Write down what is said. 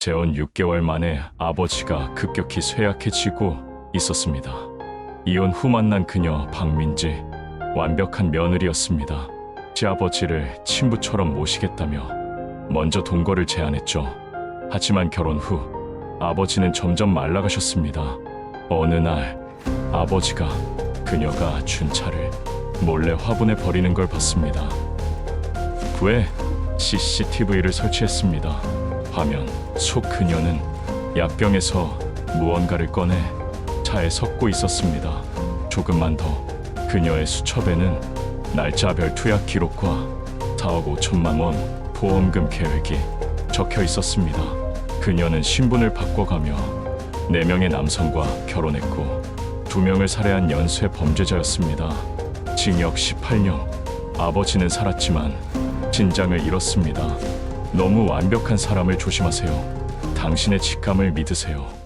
재혼 6개월 만에 아버지가 급격히 쇠약해지고 있었습니다. 이혼 후 만난 그녀 박민지 완벽한 며느리였습니다. 제 아버지를 친부처럼 모시겠다며 먼저 동거를 제안했죠. 하지만 결혼 후 아버지는 점점 말라가셨습니다. 어느 날 아버지가 그녀가 준 차를 몰래 화분에 버리는 걸 봤습니다. 후에 CCTV를 설치했습니다. 화면 속 그녀는 약병에서 무언가를 꺼내 차에 섞고 있었습니다. 조금만 더 그녀의 수첩에는 날짜별 투약 기록과 4억 5천만 원 보험금 계획이 적혀 있었습니다. 그녀는 신분을 바꿔가며 4명의 남성과 결혼했고 2명을 살해한 연쇄 범죄자였습니다. 징역 18년. 아버지는 살았지만 진장을 잃었습니다. 너무 완벽한 사람을 조심하세요. 당신의 직감을 믿으세요.